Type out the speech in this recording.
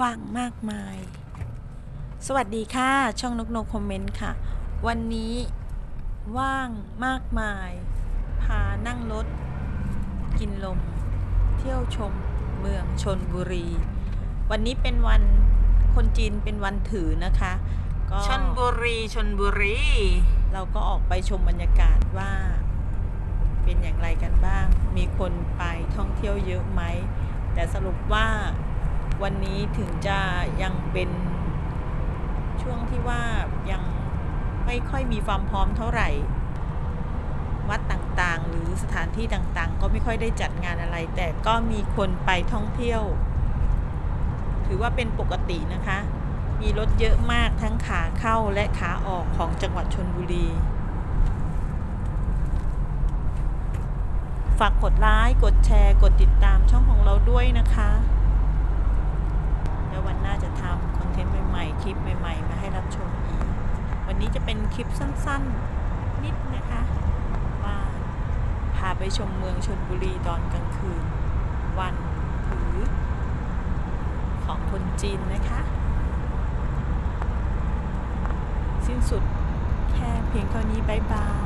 ว่างมากมาย สวัสดีค่ะ ช่องนกนกคอมเมนต์ค่ะ วันนี้ว่างมากมาย พานั่งรถ กินลม เที่ยวชมเมืองชนบุรี วันนี้เป็นวันคนจีนเป็นวันถือนะคะ ก็ชนบุรีชนบุรี เราก็ออกไปชมบรรยากาศว่า เป็นอย่างไรกันบ้าง มีคนไปท่องเที่ยวเยอะไหม แต่สรุปว่า วันนี้ถึงจะยังเป็นช่วงที่ว่ายังไม่ค่อยมีความพร้อมเท่าไหร่ วัดต่างๆ หรือสถานที่ต่างๆ ก็ไม่ค่อยได้จัดงานอะไร แต่ก็มีคนไปท่องเที่ยว ถือว่าเป็นปกตินะคะ มีรถเยอะมากทั้งขาเข้าและขาออกของจังหวัดชนบุรีฝากกดไลค์ กดแชร์ กดติดตามช่องของเราด้วยนะคะ แล้ววันหน้าจะทำคอนเทนต์ใหม่ๆ คลิปใหม่ๆ มาให้รับชมอีก วันนี้จะเป็นคลิปสั้นๆ นิดนะคะว่าพาไปชมเมืองชนบุรีตอนกลางคืน วันถือของคนจีนนะคะ สิ้นสุดแค่เพียงเท่านี้บายบาย